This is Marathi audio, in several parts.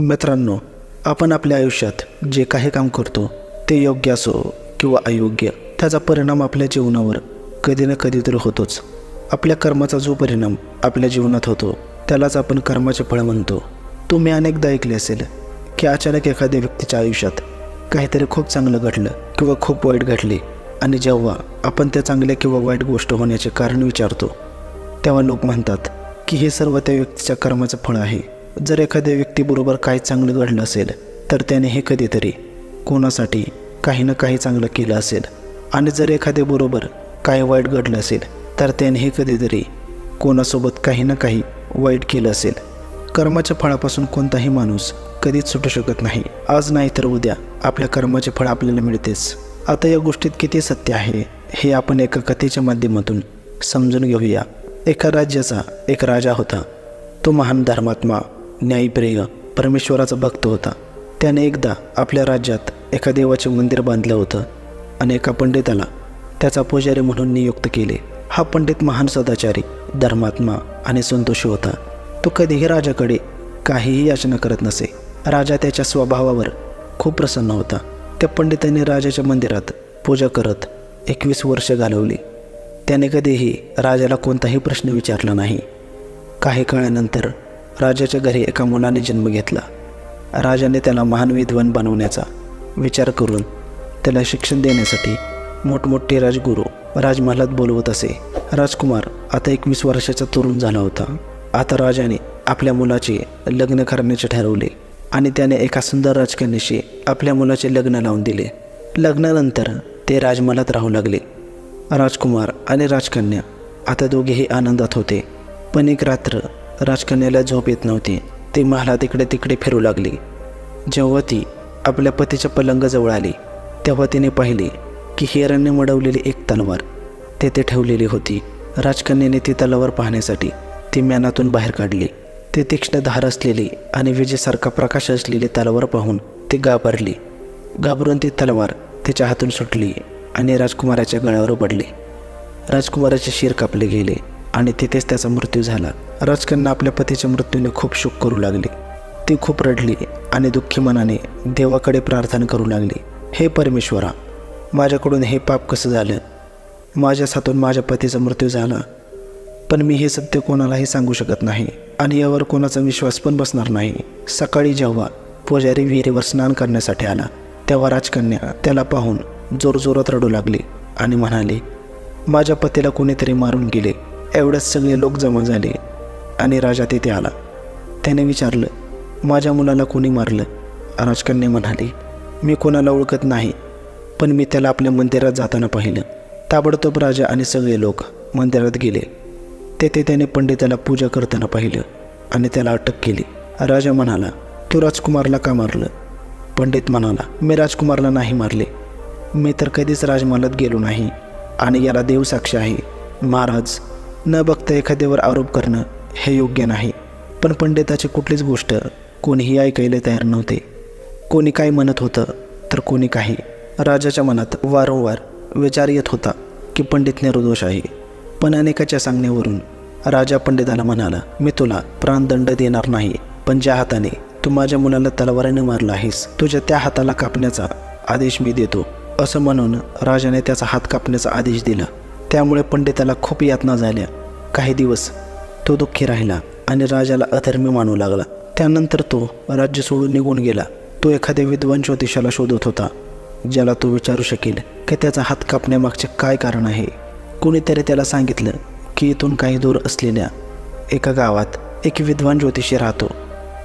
मित्रांनो आपण आपल्या आयुष्यात जे काही काम करतो ते योग्य असो किंवा अयोग्य त्याचा परिणाम आपल्या जीवनावर कधी ना कधी तरी होतोच. आपल्या कर्माचा जो परिणाम आपल्या जीवनात होतो त्यालाच आपण कर्माचे फळ म्हणतो. तुम्ही अनेकदा ऐकले असेल की अचानक एखाद्या व्यक्तीच्या आयुष्यात काहीतरी खूप चांगलं घडलं किंवा खूप वाईट घडली आणि जेव्हा आपण त्या चांगल्या किंवा वाईट गोष्ट होण्याचे कारण विचारतो तेव्हा लोक म्हणतात की हे सर्व त्या व्यक्तीच्या कर्माचं फळ आहे. जर एखाद्या व्यक्तीबरोबर काय चांगलं घडलं असेल तर त्याने हे कधीतरी कोणासाठी काही ना काही चांगलं केलं असेल. आणि जर एखाद्याबरोबर काय वाईट घडलं असेल तर त्याने हे कधीतरी कोणासोबत काही ना काही वाईट केलं असेल. कर्माच्या फळापासून कोणताही माणूस कधीच सुटू शकत नाही. आज नाही तर उद्या आपल्या कर्माचे फळ आपल्याला मिळतेच. आता या गोष्टीत किती सत्य आहे हे आपण एका कथेच्या माध्यमातून समजून घेऊया. एका राज्याचा एक राजा होता. तो महान धर्मात्मा न्यायप्रिय परमेश्वराचा भक्त होता. त्याने एकदा आपल्या राज्यात एका देवाचे मंदिर बांधलं होतं आणि एका पंडिताला त्याचा पुजारी म्हणून नियुक्त केले. हा पंडित महान सदाचारी धर्मात्मा आणि संतोषी होता. तो कधीही राजाकडे काहीही याचना करत नसे. राजा त्याच्या स्वभावावर खूप प्रसन्न होता. त्या पंडितांनी राजाच्या मंदिरात पूजा करत एकवीस वर्ष घालवली. त्याने कधीही राजाला कोणताही प्रश्न विचारला नाही. काही काळानंतर राजाच्या घरी एका मुलाने जन्म घेतला. राजाने त्याला महान विद्वान बनवण्याचा विचार करून त्याला शिक्षण देण्यासाठी मोठमोठे राजगुरू राजमहालात बोलवत असे. राजकुमार आता एकवीस वर्षाचा तरुण झाला होता. आता राजाने आपल्या मुलाचे लग्न करण्याचे ठरवले आणि त्याने एका सुंदर राजकन्याशी आपल्या मुलाचे लग्न लावून दिले. लग्नानंतर ते राजमहालात राहू लागले. राजकुमार आणि राजकन्या आता दोघेही आनंदात होते. पण एक रात्र राजकन्याला झोप येत नव्हती. ती महालात तिकडे तिकडे फिरू लागली. जेव्हा ती आपल्या पतीच्या पलंगाजवळ आली तेव्हा तिने पाहिले की हिराने मडवलेली एक तलवार. तेथे ठेवलेली होती. राजकन्याने ती तलवार पाहण्यासाठी ती मॅनातून बाहेर काढली. ती तीक्ष्ण धार असलेली आणि विजेसारखा प्रकाश असलेली तलवार पाहून ती घाबरली. घाबरून ती तलवार तिच्या हातून सुटली आणि राजकुमाराच्या गळ्यावर पडली. राजकुमाराचे शिर कापले गेले. आणि तिथेच त्याचा मृत्यू झाला. राजकन्या आपल्या पतीच्या मृत्यूने खूप शोक करू लागली. ती खूप रडली आणि दुःखी मनाने देवाकडे प्रार्थना करू लागली. हे परमेश्वरा माझ्याकडून हे पाप कसं झालं? माझ्याच हातून माझ्या पतीचा मृत्यू झाला. पण मी हे सत्य कोणालाही सांगू शकत नाही आणि यावर कोणाचा विश्वास पण बसणार नाही. सकाळी जेव्हा पुजारी विहिरीवर स्नान करण्यासाठी आला तेव्हा राजकन्या त्याला पाहून जोरजोरात रडू लागली आणि म्हणाली माझ्या पतीला कोणीतरी मारून गेले. एवढेच सगळे लोक जमा झाले आणि राजा तेथे आला. त्याने विचारलं माझ्या मुलाला कोणी मारलं? राजकन्या म्हणाली मी कोणाला ओळखत नाही पण मी त्याला आपल्या मंदिरात जाताना पाहिलं. ताबडतोब राजा आणि सगळे लोक मंदिरात गेले. तेथे त्याने पंडिताला पूजा करताना पाहिलं आणि त्याला अटक केली. राजा म्हणाला तू राजकुमारला का मारलं? पंडित म्हणाला मी राजकुमारला नाही मारले. मी तर कधीच राजमहालात गेलो नाही आणि याला देवसाक्षी आहे. महाराज न बघता एखाद्यावर आरोप करणं हे योग्य नाही. पण पंडिताची कुठलीच गोष्ट कोणीही ऐकायला तयार नव्हते. कोणी काय म्हणत होतं तर कोणी काही. राजाच्या मनात वारंवार विचार येत होता की पंडित निर्दोष आहे. पण अनेकाच्या सांगण्यावरून राजा पंडिताला म्हणाला मी तुला प्राणदंड देणार नाही पण ज्या हाताने तू माझ्या मुलाला तलवारीने मारला आहेस तुझ्या त्या हाताला कापण्याचा आदेश मी देतो. असं म्हणून राजाने त्याचा हात कापण्याचा आदेश दिला. त्यामुळे पंडिताला खूप यातना झाल्या. काही दिवस तो दुःखी राहिला आणि राजाला अधर्मी मानू लागला. त्यानंतर तो राज्य सोडून निघून गेला. तो एखाद्या विद्वान ज्योतिषाला शोधत होता ज्याला तो विचारू शकेल की त्याचा हात कापण्यामागचे काय कारण आहे. कोणीतरी त्याला सांगितलं की इथून काही दूर असलेल्या एका गावात एक विद्वान ज्योतिषी राहतो.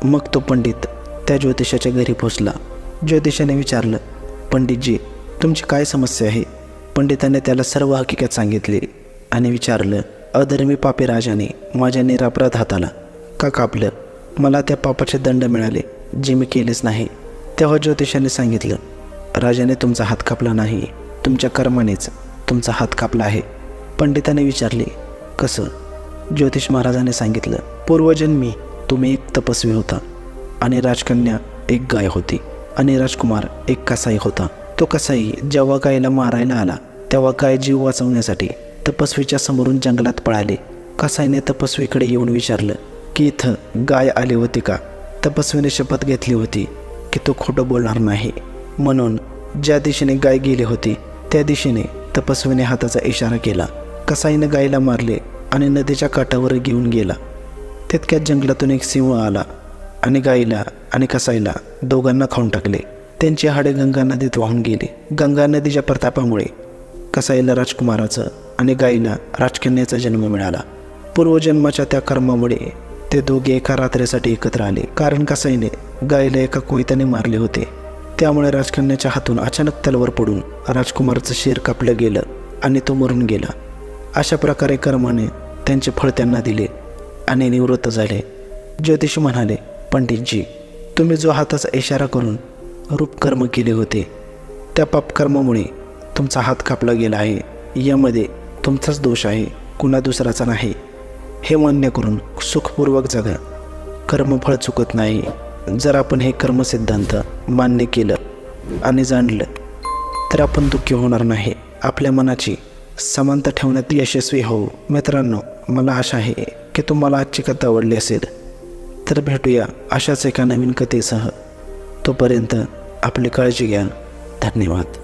मग तो पंडित त्या ज्योतिषाच्या घरी पोचला ज्योतिषाने विचारलं पंडितजी तुमची काय समस्या आहे? पंडिताने त्याला सर्व हकीकत सांगितली आणि विचारलं अधर्मी पापी राजाने माझ्या निरापराध हाताला का कापलं? मला त्या पापाचे दंड मिळाले जे मी केलेच नाही. तेव्हा ज्योतिषाने सांगितलं राजाने तुमचा हात कापला नाही तुमच्या कर्मानेच तुमचा हात कापला आहे. पंडिताने विचारले कसं? ज्योतिष महाराजाने सांगितलं पूर्वजन्मी तुम्ही एक तपस्वी होता आणि राजकन्या एक गाय होती आणि राजकुमार एक कसाई होता. तो कसाई जेव्हा गायला मारायला आला तेव्हा गाय जीव वाचवण्यासाठी तपस्वीच्या समोरून जंगलात पळाले. कसाईने तपस्वीकडे येऊन विचारलं की इथं गाय आली होती का? तपस्वीने शपथ घेतली होती की तो खोटं बोलणार नाही. म्हणून ज्या दिशेने गाय गेली होती त्या दिशेने तपस्वीने हाताचा इशारा केला. कसाईनं गायला मारले आणि नदीच्या काठावर घेऊन गेला. तितक्यात जंगलातून एक सिंह आला आणि गाईला आणि कसाईला दोघांना खाऊन टाकले. त्यांची हाडे गंगा नदीत वाहून गेली. गंगा नदीच्या प्रतापामुळे कसाईला राजकुमाराचं आणि गाईला राजकन्याचा जन्म मिळाला. पूर्वजन्माच्या त्या कर्मामुळे ते दोघे एका रात्रीसाठी एकत्र आले. कारण कसाईने गाईला एका कोयत्याने मारले होते. त्यामुळे राजकन्याच्या हातून अचानक तलवार पडून राजकुमारचं शिर कापलं गेलं आणि तो मरून गेला. अशा प्रकारे कर्माने त्यांचे फळ त्यांना दिले आणि निवृत्त झाले. ज्योतिषी म्हणाले पंडितजी तुम्ही जो हाताचा इशारा करून रूपकर्म केले होते. त्या पापकर्मामुळे तुमचा हात कापला गेला आहे. यामध्ये तुमचाच दोष आहे. कुणा दुसराचा नाही. हे मान्य करून सुखपूर्वक जगा. कर्मफळ चुकत नाही. जर आपण हे कर्मसिद्धांत मान्य केलं आणि जाणलं तर आपण दुःखी होणार नाही. आपल्या मनाची समानता ठेवण्यात यशस्वी होऊ. मित्रांनो मला आशा आहे की तुम्हाला आजची कथा आवडली असेल तर भेटूया अशाच एका नवीन कथेसह. तोपर्यंत आपली काळजी घ्या. धन्यवाद.